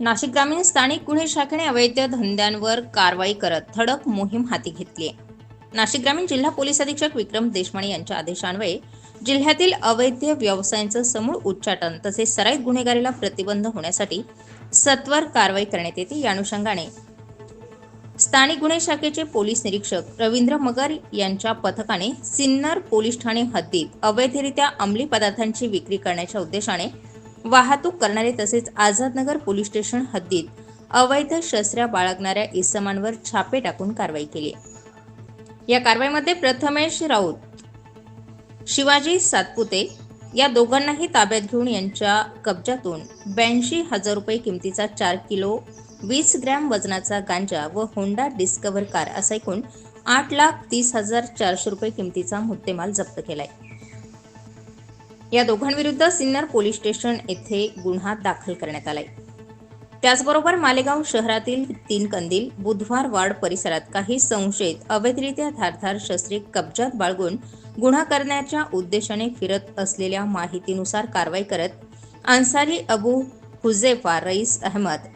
नाशिक ग्रामीण स्थानिक गुन्हे शाखेने अवैध धंद्यांवर कारवाई करत धडक मोहीम हाती घेतली आहे. नाशिक ग्रामीण जिल्हा पोलीस अधीक्षक विक्रम देशमाने यांच्या आदेशान्वये जिल्ह्यातील अवैध व्यवसायांचं समूळ उच्चाटन तसेच सराईत गुन्हेगारीला प्रतिबंध होण्यासाठी सत्वर कारवाई करण्यात येते. या अनुषंगाने स्थानिक गुन्हे शाखेचे पोलीस निरीक्षक रवींद्र मगर यांच्या पथकाने सिन्नर पोलीस ठाणे हद्दीत अवैधरित्या अंमली पदार्थांची विक्री करण्याच्या उद्देशाने वाहतूक करणारे तसेच आझादनगर पोलीस स्टेशन हद्दीत अवैध शस्त्र्या बाळगणाऱ्या इसमांवर छापे टाकून कारवाई केली. या कारवाईमध्ये प्रथमेश राऊत शिवाजी सातपुते या दोघांनाही ताब्यात घेऊन यांच्या कब्जातून ब्याऐंशी हजार रुपये किमतीचा चार किलो वीस ग्रॅम वजनाचा गांजा व होंडा डिस्कवर कार असा एकूण आठ लाख तीस हजार चारशे रुपये किमतीचा मुद्देमाल जप्त केलाय. या दोघांविरुद्ध सिन्नर पोलीस स्टेशन येथे गुन्हा दाखल करण्यात आलाय. त्याचबरोबर मालेगाव शहरातील तीन कंदील बुधवार वार्ड परिसरात काही संशयित अवैधरित्या धारधार शस्त्रे कब्जात बाळगून गुन्हा करण्याच्या उद्देशाने फिरत असलेल्या माहितीनुसार कारवाई करत अन्सारी अबू हुजेफा रईस अहमद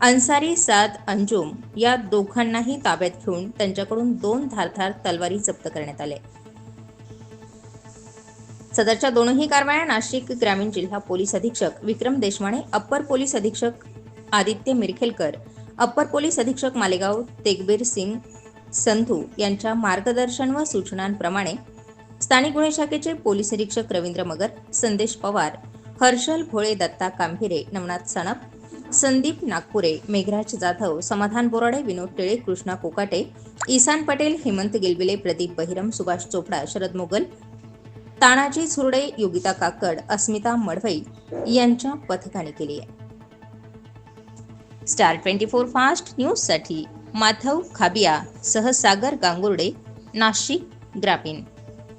अन्सारी साद अंजुम या दोघांनाही ताब्यात घेऊन त्यांच्याकडून दोन धारधार तलवारी जप्त करण्यात आले. सदरच्या दोनही कारवाया नाशिक ग्रामीण जिल्हा पोलीस अधीक्षक विक्रम देशमाने अप्पर पोलीस अधीक्षक आदित्य मिरखेलकर अप्पर पोलीस अधीक्षक मालेगाव तेगबीर सिंग संधू यांच्या मार्गदर्शन व सूचनांप्रमाणे स्थानिक गुन्हे शाखेचे पोलीस अधीक्षक रवींद्र मगर संदेश पवार हर्षल भोळे दत्ता कांभिरे नवनाथ सणप संदीप नागपुरे मेघराज जाधव समाधान बोराडे विनोद टिळे कृष्णा कोकाटे ईसान पटेल हेमंत गिलबिले प्रदीप बहिरम सुभाष चोपडा शरद मोगल तानाजी झुरडे योगिता काकड अस्मिता मडवई यांच्या पथकाने केली आहे. स्टार ट्वेंटी फोर फास्ट न्यूजसाठी माधव खाबिया सह सागर गांगुर्डे नाशिक ग्रामीण.